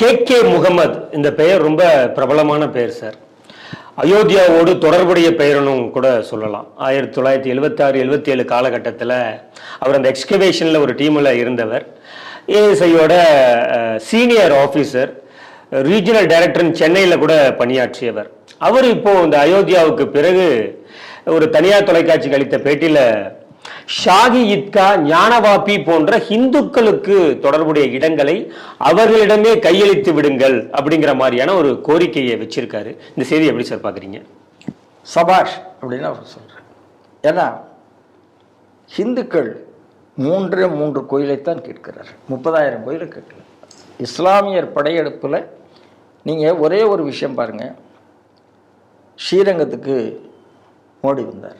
K K Mohammed இந்த பெயர் ரொம்ப பிரபலமான பெயர் சார். அயோத்தியாவோடு தொடர்புடைய பெயரனும் கூட சொல்லலாம். ஆயிரத்தி தொள்ளாயிரத்தி எழுபத்தாறு எழுபத்தி ஏழு காலகட்டத்தில் அவர் அந்த எக்ஸ்கவேஷனில் ஒரு டீமில் இருந்தவர். ஏஎஸ்ஐயோட சீனியர் ஆஃபீஸர் ரீஜனல் டைரக்டர் சென்னையில் கூட பணியாற்றியவர். அவர் இப்போது இந்த அயோத்தியாவுக்கு பிறகு ஒரு தனியார் தொலைக்காட்சிக்கு அளித்த பேட்டியில் ஷாகி இத்கா ஞானவாபி போன்ற இந்துக்களுக்கு தொடர்புடைய இடங்களை அவர்களிடமே கையளித்து விடுங்கள் அப்படிங்கிற மாதிரியான ஒரு கோரிக்கையை வச்சிருக்காரு. இந்த செய்தி எப்படி சார் பார்க்குறீங்க? சபாஷ் அப்படின்னு அவர் சொல்கிறார் ஏன்னா ஹிந்துக்கள் மூன்று மூன்று கோயிலைத்தான் கேட்கிறார் முப்பதாயிரம் கோயிலை கேட்கல இஸ்லாமியர் படையெடுப்பில் நீங்கள் ஒரே ஒரு விஷயம் பாருங்கள் ஸ்ரீரங்கத்துக்கு மோடி வந்தார்.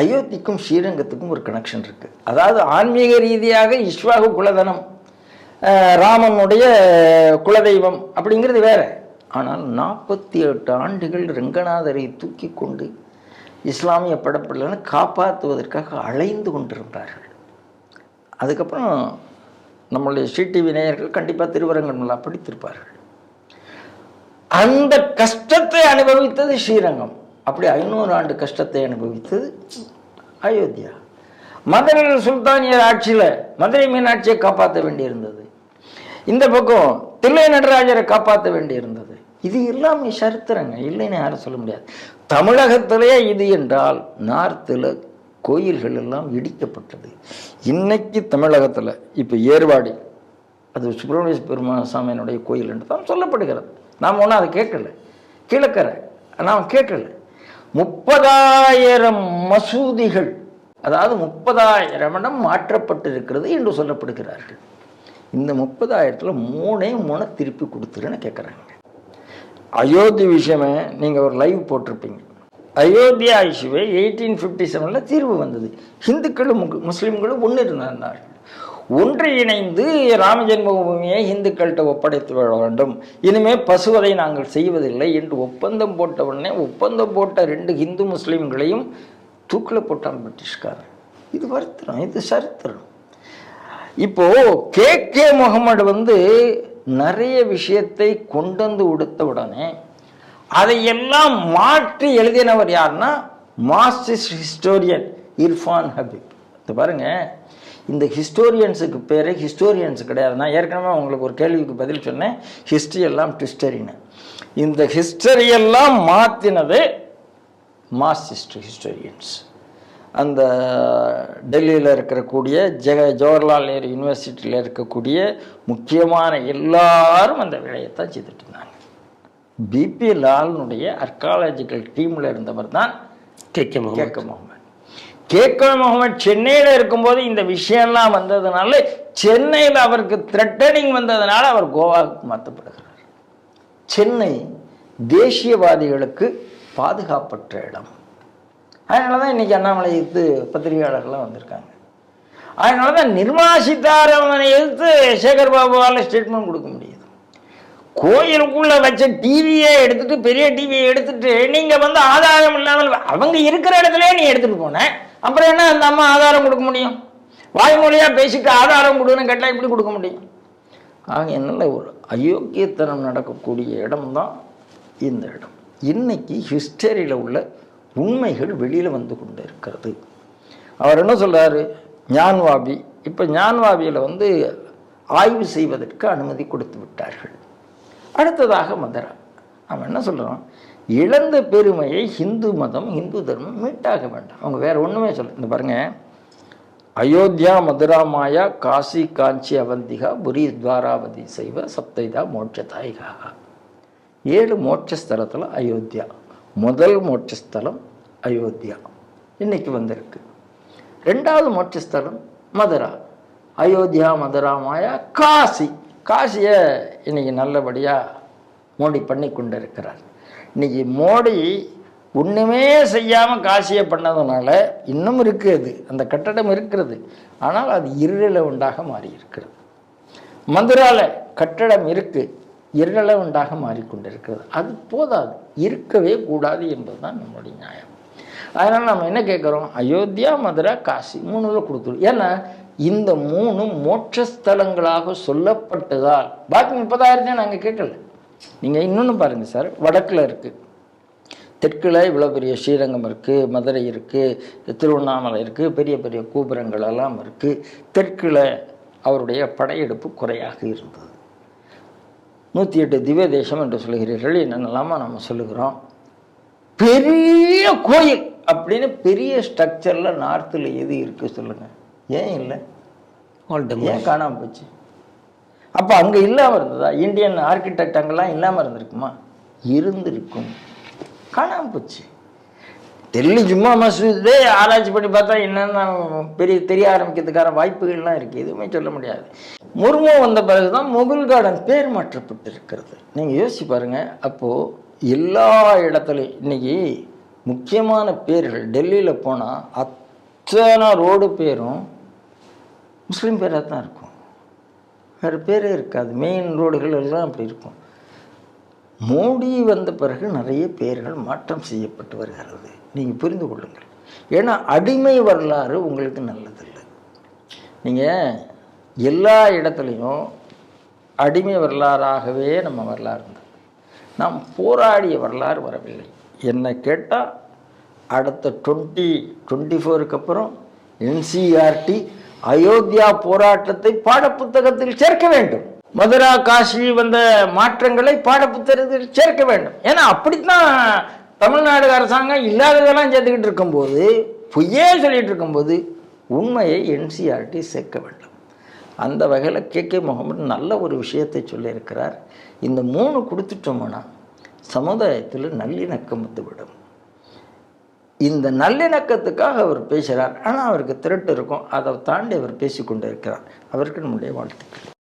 அயோத்திக்கும் ஸ்ரீரங்கத்துக்கும் ஒரு கனெக்ஷன் இருக்குது அதாவது ஆன்மீக ரீதியாக இஸ்வாகு குலதனம் ராமனுடைய குலதெய்வம் அப்படிங்கிறது வேற. ஆனால் நாற்பத்தி எட்டு ஆண்டுகள் ரங்கநாதரை தூக்கி கொண்டு இஸ்லாமிய படப்பிள்ளைன்னு காப்பாற்றுவதற்காக அலைந்து கொண்டிருந்தார்கள். அதுக்கப்புறம் நம்மளுடைய ஸ்ரீடிவி நேயர்கள் கண்டிப்பாக திருவரங்கம்லாம் படித்திருப்பார்கள். அந்த கஷ்டத்தை அனுபவித்தது ஸ்ரீரங்கம். அப்படி ஐநூறு ஆண்டு கஷ்டத்தை அனுபவித்தது அயோத்தியா. மதுரை சுல்தானியர் ஆட்சியில் மதுரை மீனாட்சியை காப்பாற்ற வேண்டியிருந்தது. இந்த பக்கம் தில்லை நடராஜரை காப்பாற்ற வேண்டியிருந்தது. இது எல்லாமே சரித்திரங்க இல்லைன்னு யாரும் சொல்ல முடியாது. தமிழகத்திலே இது என்றால் நார்த்தில் கோயில்கள் எல்லாம் இடிக்கப்பட்டது. இன்னைக்கு தமிழகத்தில் இப்போ ஏர்வாடி அது சுப்பிரமணிய பெருமாசாமியினுடைய கோயில் என்று தான் சொல்லப்படுகிறது. நாம் ஒன்றும் அதை கேட்கல. கீழக்கரை நாம் கேட்கலை. முப்பதாயிரம் மசூதிகள் அதாவது முப்பதாயிரம் இடம் மாற்றப்பட்டிருக்கிறது என்று சொல்லப்படுகிறார்கள். இந்த முப்பதாயிரத்தில் மூணே மூணை திருப்பி கொடுத்துருன்னு கேட்குறாங்க அயோத்தி விஷயமே நீங்கள் ஒரு லைவ் போட்டிருப்பீங்க. அயோத்தியா இஷ்யூவே எயிட்டீன் ஃபிஃப்டி செவனில் தீர்வு வந்தது. ஹிந்துக்களும் முக்- ஒன்று இருந்தார்கள் ஒன்று இணைந்து ராம ஜென்மபூமியை இந்துக்கள்கிட்ட ஒப்படைத்து விட வேண்டும். இனிமே பசுவதை நாங்கள் செய்வதில்லை என்று ஒப்பந்தம் போட்ட உடனே ஒப்பந்தம் போட்ட ரெண்டு இந்து முஸ்லீம்களையும் தூக்கில் போட்டான் பிரிட்டிஷ்காரர் இது வருத்தம் இது சரித்திரம். இப்போ கே. கே. முகமது வந்து நிறைய விஷயத்தை கொண்டு வந்து உடுத்த உடனே அதையெல்லாம் மாற்றி எழுதினவர் யாருன்னா மார்க்சிஸ்ட் ஹிஸ்டோரியன் இர்ஃபான் ஹபீப். இது பாருங்க இந்த ஹிஸ்டோரியன்ஸுக்கு பேரே ஹிஸ்டோரியன்ஸ் கிடையாது. நான் ஏற்கனவே உங்களுக்கு ஒரு கேள்விக்கு பதில் சொன்னேன். ஹிஸ்ட்ரி எல்லாம் ட்விஸ்டரின்னு இந்த ஹிஸ்டரி எல்லாம் மாற்றினது மார்க்சிஸ்ட் ஹிஸ்டோரியன்ஸ் அந்த டெல்லியில் இருக்கக்கூடிய ஜெக ஜவஹர்லால் நேரு யூனிவர்சிட்டியில் இருக்கக்கூடிய முக்கியமான எல்லாரும் அந்த வேலையைத்தான் செய்துட்டு இருந்தாங்க. பிபி லால்னுடைய அர்காலஜிக்கல் டீமில் இருந்தவர் தான் கே கே முகமது. கேட்க முகமது. கேட்க முகமது. சென்னையில் இருக்கும்போது இந்த விஷயம்லாம் வந்ததுனால சென்னையில் அவருக்கு த்ரெட்டனிங் வந்ததுனால அவர் கோவாவுக்கு மாற்றப்படுகிறார். சென்னை தேசியவாதிகளுக்கு பாதுகாப்பற்ற இடம். அதனால தான் இன்றைக்கி அண்ணாமலை எதிர்த்து பத்திரிகையாளர்கள்லாம் வந்திருக்காங்க. அதனால தான் நிர்மலா சீதாராமனை எதிர்த்து சேகர் பாபுவால் ஸ்டேட்மெண்ட் கொடுக்க முடியுது. கோயிலுக்குள்ளே வச்ச டிவியை எடுத்துட்டு பெரிய டிவியை எடுத்துட்டு நீங்கள் வந்து ஆதாரம் இல்லாமல் அவங்க இருக்கிற இடத்துல நீ எடுத்துகிட்டு போனேன் அப்புறம் என்ன அந்த அம்மா ஆதாரம் கொடுக்க முடியும்? வாய்மொழியாக பேசிட்டு ஆதாரம் கொடுன்னு கேட்டால் எப்படி கொடுக்க முடியும்? ஆக என்னால் ஒரு அயோக்கியத்தனம் நடக்கக்கூடிய இடம்தான் இந்த இடம். இன்னைக்கு ஹிஸ்டரியில் உள்ள உண்மைகள் வெளியில் வந்து கொண்டு இருக்கிறது. அவர் என்ன சொல்கிறாரு ஞான்வாபி. இப்போ ஞான்வாபியில் வந்து ஆய்வு செய்வதற்கு அனுமதி கொடுத்து விட்டார்கள். அடுத்ததாக மதுரா. அவன் என்ன சொல்கிறான் இழந்த பெருமையை ஹிந்து மதம் இந்து தர்மம் மீட்டாக வேண்டாம். அவங்க வேறு ஒன்றுமே சொல்ல இந்த பாருங்கள் அயோத்தியா மதுரா மாயா காசி காஞ்சி அவந்திகா புரி துவாராவதி செய்வ சப்தைதா மோட்சதாயிகா ஏழு மோட்சஸ்தலத்தில் அயோத்தியா. முதல் மோட்சஸ்தலம் அயோத்தியா. இன்னைக்கு வந்திருக்கு. ரெண்டாவது மோட்சஸ்தலம் மதுரா. அயோத்தியா மதுரா மாயா காசி. காசியை இன்னைக்கு நல்லபடியாக மோடி பண்ணி கொண்டு இருக்கிறார் இன்னைக்கு மோடி ஒன்றுமே செய்யாமல் காசியை பண்ணதுனால இன்னும் இருக்குது அந்த கட்டடம் இருக்கிறது. ஆனால் அது irrelevant-ஆக மாறி இருக்கிறது மதுரால கட்டடம் இருக்கு. இரளவண்டாக மாறிக்கொண்டிருக்கிறது. அது போதாது. இருக்கவே கூடாது என்பதுதான் நம்முடைய நியாயம். அதனால் நம்ம என்ன கேட்குறோம்? அயோத்தியா மதுரா காசி மூணுல கொடுத்துரும் ஏன்னா இந்த மூணும் மோட்சஸ்தலங்களாக சொல்லப்பட்டதால். பாக்கி முப்பதாயிரத்தையும் நாங்கள் கேட்கல. நீங்கள் இன்னொன்று பாருங்கள் சார் வடக்கில் இருக்குது தெற்கில் இவ்வளோ பெரிய ஸ்ரீரங்கம் இருக்குது மதுரை இருக்குது திருவண்ணாமலை இருக்குது பெரிய பெரிய கோபுரங்கள் எல்லாம் இருக்குது தெற்கில் அவருடைய படையெடுப்பு குறையாக இருந்தது. நூற்றி எட்டு திவ்ய தேசம் என்று சொல்கிறீர்கள் என்னென்னலாமா நம்ம சொல்லுகிறோம்? பெரிய கோயில் அப்படின்னு பெரிய ஸ்ட்ரக்சரில் நார்த்தில் எது இருக்குது சொல்லுங்கள் ஏன் இல்லை? ஏன் காணாமல் போச்சு? அப்போ அங்கே இல்லாமல் இருந்ததா? இந்தியன் ஆர்கிடெக்ட் அங்கெல்லாம் இல்லாமல் இருந்திருக்குமா? இருந்திருக்கும். காணாமல் போச்சு. டெல்லி ஜும்மா மசூதே ஆராய்ச்சி பண்ணி பார்த்தா என்னென்ன பெரிய தெரிய ஆரம்பிக்கிறதுக்கான வாய்ப்புகள்லாம் இருக்குது எதுவுமே சொல்ல முடியாது. முர்மு வந்த பிறகு தான் முகுல் கார்டன் பேர் மாற்றப்பட்டு இருக்கிறது நீங்கள் யோசிச்சு பாருங்கள் அப்போது எல்லா இடத்துலையும் இன்னைக்கு முக்கியமான பேர்கள் டெல்லியில் போனால் அத்தனை ரோடு பேரும் முஸ்லீம் பேராக தான் இருக்கும். வேறு பேரே இருக்காது. மெயின் ரோடுகள் எல்லாம் அப்படி இருக்கும். மோடி வந்த பிறகு நிறைய பெயர்கள் மாற்றம் செய்யப்பட்டு வருகிறது. நீங்கள் புரிந்து கொள்ளுங்கள். ஏன்னா அடிமை வரலாறு உங்களுக்கு நல்லதில்லை. நீங்கள் எல்லா இடத்துலையும் அடிமை வரலாறாகவே நம்ம வரலாறு இருந்தது. நாம் போராடிய வரலாறு வரவில்லை. என்ன கேட்டால் அடுத்த டுவெண்ட்டி டுவெண்ட்டி ஃபோருக்கு அப்புறம் என்சிஆர்டி அயோத்தியா போராட்டத்தை பாடப்புத்தகத்தில் சேர்க்க வேண்டும். மதுரா காசி வந்த மாற்றங்களை பாடப்புத்தகத்தில் சேர்க்க வேண்டும். ஏன்னா அப்படித்தான் தமிழ்நாடு அரசாங்கம் இல்லாததெல்லாம் சேர்த்துக்கிட்டு இருக்கும்போது பொய்யே சொல்லிட்டு இருக்கும்போது உண்மையை என்சிஆர்டி சேர்க்க வேண்டும். அந்த வகையில் கே. கே. முகமது நல்ல ஒரு விஷயத்தை சொல்லியிருக்கிறார். இந்த மூணு கொடுத்துட்டோம்னா சமுதாயத்தில் நல்லிணக்கம் வந்துவிடும் இந்த நல்லிணக்கத்துக்காக அவர் பேசுகிறார். ஆனால் அவருக்கு திரட்டு இருக்கும். அதை தாண்டி அவர் பேசிக்கொண்டு இருக்கிறார். அவருக்கு நம்முடைய வாழ்த்துக்கள்.